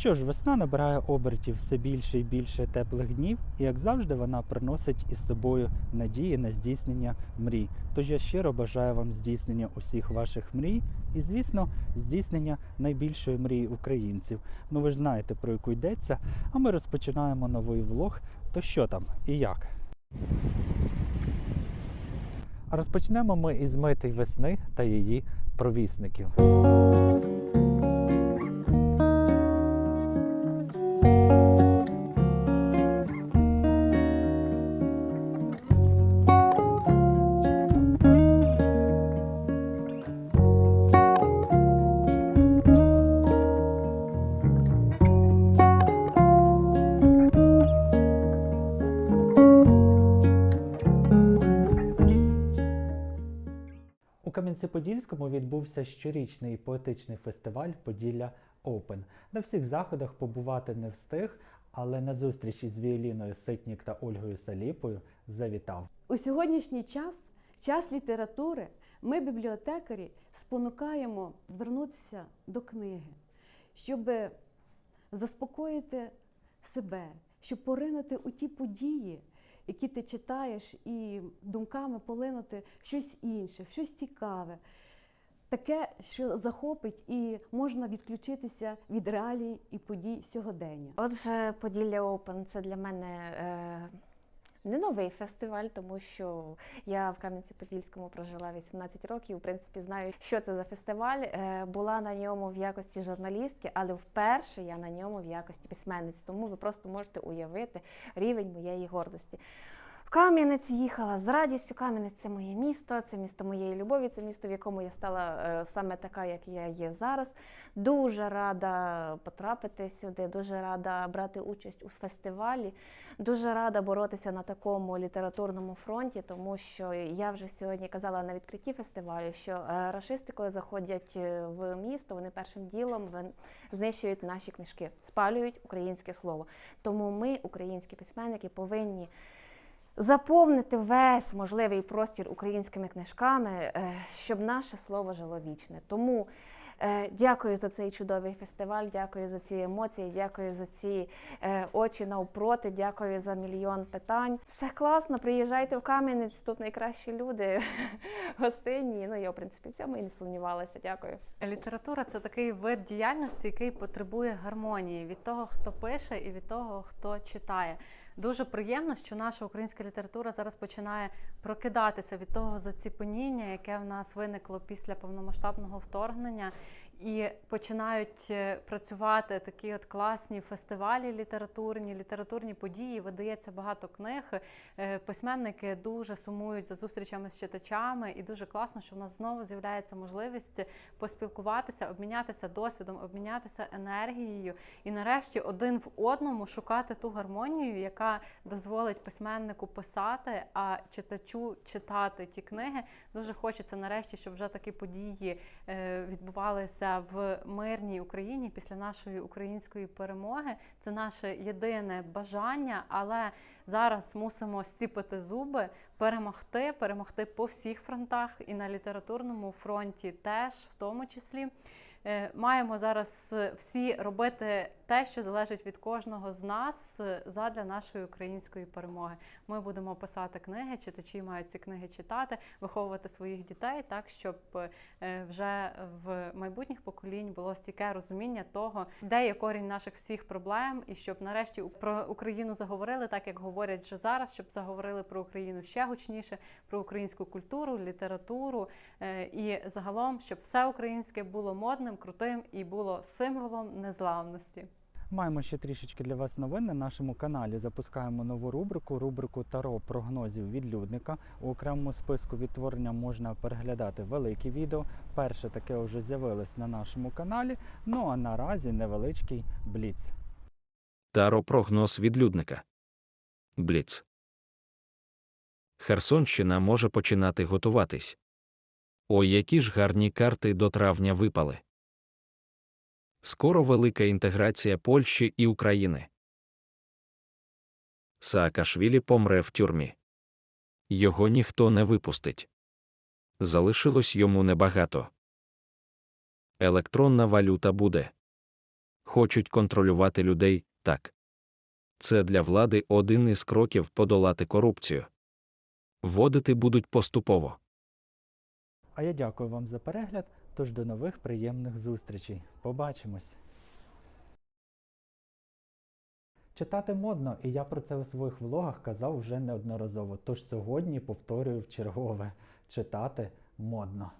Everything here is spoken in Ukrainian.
Що ж, весна набирає обертів все більше і більше теплих днів, і як завжди, вона приносить із собою надії на здійснення мрій. Тож я щиро бажаю вам здійснення усіх ваших мрій і, звісно, здійснення найбільшої мрії українців. Ну ви ж знаєте про яку йдеться. А ми розпочинаємо новий влог. То що там і як? Розпочнемо ми із мити весни та її провісників. Кам'янці-Подільському відбувся щорічний поетичний фестиваль Поділля Open. На всіх заходах побувати не встиг, але на зустрічі з Віоліною Ситнік та Ольгою Саліпою завітав. У сьогоднішній час, час літератури, ми, бібліотекарі, спонукаємо звернутися до книги, щоб заспокоїти себе, щоб поринути у ті події, які ти читаєш, і думками полинути в щось інше, в щось цікаве, таке, що захопить, і можна відключитися від реалій і подій сьогодення. Отже, Поділля Open це для мене е, не новий фестиваль, тому що я в Кам'янці-Подільському прожила 18 років. В принципі, знаю, що це за фестиваль. Е, була на ньому в якості журналістки, але вперше я на ньому в якості письменниці. Тому ви просто можете уявити рівень моєї гордості. Кам'янець їхала з радістю. Кам'янець це моє місто, це місто моєї любові, це місто, в якому я стала е, саме така, як я є зараз. Дуже рада потрапити сюди, дуже рада брати участь у фестивалі, дуже рада боротися на такому літературному фронті, тому що я вже сьогодні казала на відкритті фестивалю, що е, рашисти, коли заходять е, в місто, вони першим ділом знищують наші книжки, спалюють українське слово. Тому ми, українські письменники, повинні заповнити весь можливий простір українськими книжками, е, щоб наше слово жило вічне. Тому е, дякую за цей чудовий фестиваль, дякую за ці емоції, дякую за ці е, очі навпроти, дякую за мільйон питань. Все класно, приїжджайте в Кам'янець, тут найкращі люди, гостинні. Ну я в принципі в цьому і не сумнівалася. Дякую. Література це такий вид діяльності, який потребує гармонії від того, хто пише, і від того, хто читає. Дуже приємно, що наша українська література зараз починає прокидатися від того заціпеніння, яке в нас виникло після повномасштабного вторгнення, і починають е, працювати такі от класні фестивалі літературні, літературні події. Видається багато книг. Е, Письменники дуже сумують за зустрічами з читачами, і дуже класно, що в нас знову з'являється можливість поспілкуватися, обмінятися досвідом, обмінятися енергією і нарешті один в одному шукати ту гармонію, яка дозволить письменнику писати, а читачу читати ті книги. Дуже хочеться нарешті, щоб вже такі події е, в мирній Україні після нашої української перемоги. Це наше єдине бажання, але зараз мусимо стіпити зуби, перемогти, перемогти по всіх фронтах і на літературному фронті теж в тому числі. Е, Маємо зараз е, всі робити те, що залежить від кожного з нас е, задля нашої української перемоги. Ми будемо писати книги, читачі мають ці книги читати, виховувати своїх дітей так, щоб вже в майбутніх поколінь було стійке розуміння того, де є корінь наших всіх проблем, і щоб нарешті про Україну заговорили так, як говорять вже зараз, щоб заговорили про Україну ще гучніше, про українську культуру, літературу і загалом, щоб все українське було модним, крутим і було символом незламності. Маємо ще трішечки для вас новин на нашому каналі. Запускаємо нову рубрику, рубрику Таро прогнозів відлюдника. У окремому списку відтворення можна переглядати великі відео. Перше таке вже з'явилось на нашому каналі. Ну а наразі невеличкий бліц. Таро-прогноз відлюдника. Бліц. Херсонщина може починати готуватись. Ой, які ж гарні карти до травня випали. Скоро велика інтеграція Польщі і України. Саакашвілі помре в тюрмі. Його ніхто не випустить. Залишилось йому небагато. Електронна валюта буде. хочуть контролювати людей так. Це для влади один із кроків подолати корупцію. Вводити будуть поступово. А я дякую вам за перегляд, тож до нових приємних зустрічей. Побачимось! Читати модно, і я про це у своїх влогах казав вже неодноразово. Тож сьогодні повторюю в чергове читати модно.